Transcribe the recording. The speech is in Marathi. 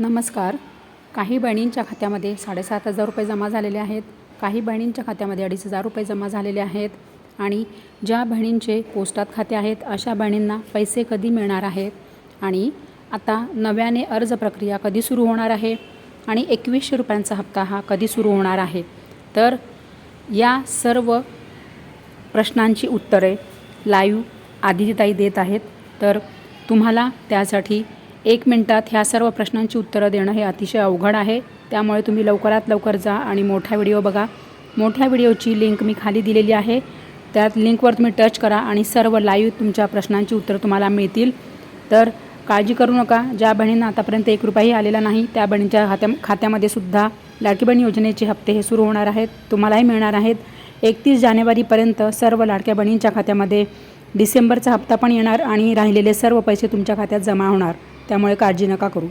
नमस्कार. काही बहिणींच्या खात्यामध्ये साडेसात हजार रुपये जमा झालेले आहेत. काही बहिणींच्या खात्यामध्ये अडीच हजार रुपये जमा झालेले आहेत. आणि ज्या बहिणींचे पोस्टात खाते आहेत अशा बहिणींना पैसे कधी मिळणार आहेत? आणि आता नव्याने अर्ज प्रक्रिया कधी सुरू होणार आहे? आणि एकवीसशे रुपयांचा हप्ता हा कधी सुरू होणार आहे? तर या सर्व प्रश्नांची उत्तरे लाईव्ह आदितीताई देत आहेत. तर तुम्हाला त्यासाठी एक मिनटात ह्या सर्व प्रश्नांची उत्तरं देणं हे अतिशय अवघड आहे. त्यामुळे तुम्ही लवकरात लवकर जा आणि मोठा व्हिडिओ बघा. मोठ्या व्हिडिओची लिंक मी खाली दिलेली आहे. त्यात लिंकवर तुम्ही टच करा आणि सर्व लाईव्ह तुमच्या प्रश्नांची उत्तरं तुम्हाला मिळतील. तर काळजी करू नका. ज्या बहिणींना आतापर्यंत एक रुपयाही आलेला नाही त्या बहिणींच्या खात्या खात्यामध्ये सुद्धा लाडकी बहीण योजनेचे हप्ते हे सुरू होणार आहेत. तुम्हालाही मिळणार आहेत. एकतीस जानेवारीपर्यंत सर्व लाडक्या बहिणींच्या खात्यामध्ये डिसेंबरचा हप्ता पण येणार आणि राहिलेले सर्व पैसे तुमच्या खात्यात जमा होणार. त्यामुळे काळजी नका करू.